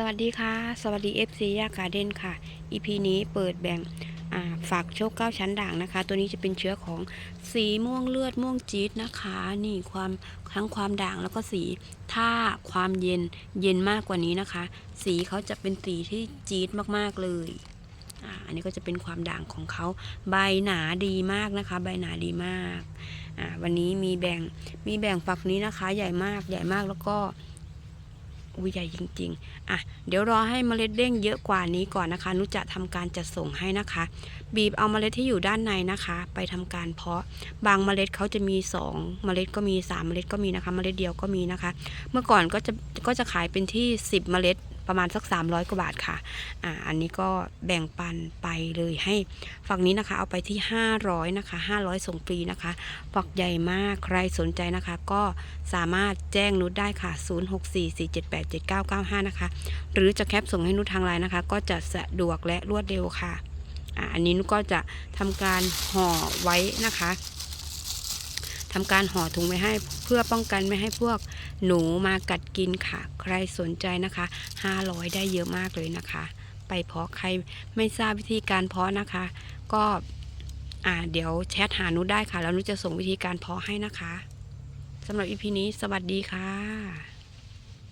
สวัสดีค่ะ สวัสดี FC ยากาเดนค่ะ EP นี้เปิดแบ่งฝากโชคเก้าชั้นด่างนะคะ ตัวนี้จะเป็นเชื้อของสีม่วงเลือดม่วงจี๊ดนะคะ นี่ความทั้งความด่างแล้วก็สีถ้าความเย็นเย็นมากกว่านี้นะคะ สีเขาจะเป็นสีที่จี๊ดมากๆเลยอ,อันนี้ก็จะเป็นความด่างของเขาใบหนาดีมากนะคะ ใบหนาดีมากวันนี้มีแบ่งมีแบ่งฝักนี้นะคะ ใหญ่มากใหญ่มากแล้วก็ อุ้ยใหญ่จริง ๆ อะ เดี๋ยวรอให้เมล็ดเด้งเยอะกว่านี้ก่อนนะคะ นุจะทำการจัดส่งให้นะคะ บีบเอาเมล็ดที่อยู่ด้านในนะคะ ไปทำการเพาะ บางเมล็ดเขาจะมี 2 เมล็ดก็มี 3 เมล็ดก็มีนะคะ เมล็ดเดียวก็มีนะคะ เมื่อก่อนก็จะก็จะขายเป็นที่ 10 เมล็ด ประมาณสัก 300 กว่าบาทค่ะอ่าอันนี้ก็แบ่งปันไปเลยให้ฝั่งนี้นะคะ เอาไปที่ 500นะคะ500 ส่งฟรีนะคะฝักใหญ่มากใครสนใจนะคะ ก็สามารถแจ้งนุชได้ค่ะ 0644787995 นะคะ หรือจะแคปส่งให้นุชทางไลน์นะคะ ก็จะสะดวกและรวดเร็วค่ะอ่าอันนี้นุก็จะทำการห่อไว้นะคะ ทำการห่อถุงไว้ให้เพื่อป้องกันไม่ให้พวกหนูมากัดกินค่ะ ใครสนใจนะคะ 500 ได้เยอะมากเลยนะคะ ไปเพาะใครไม่ทราบวิธีการเพาะนะคะ ก็อ่าเดี๋ยวแชทหานุได้ค่ะ แล้วนุจะส่งวิธีการเพาะให้นะคะสำหรับอีพีนี้สวัสดีค่ะ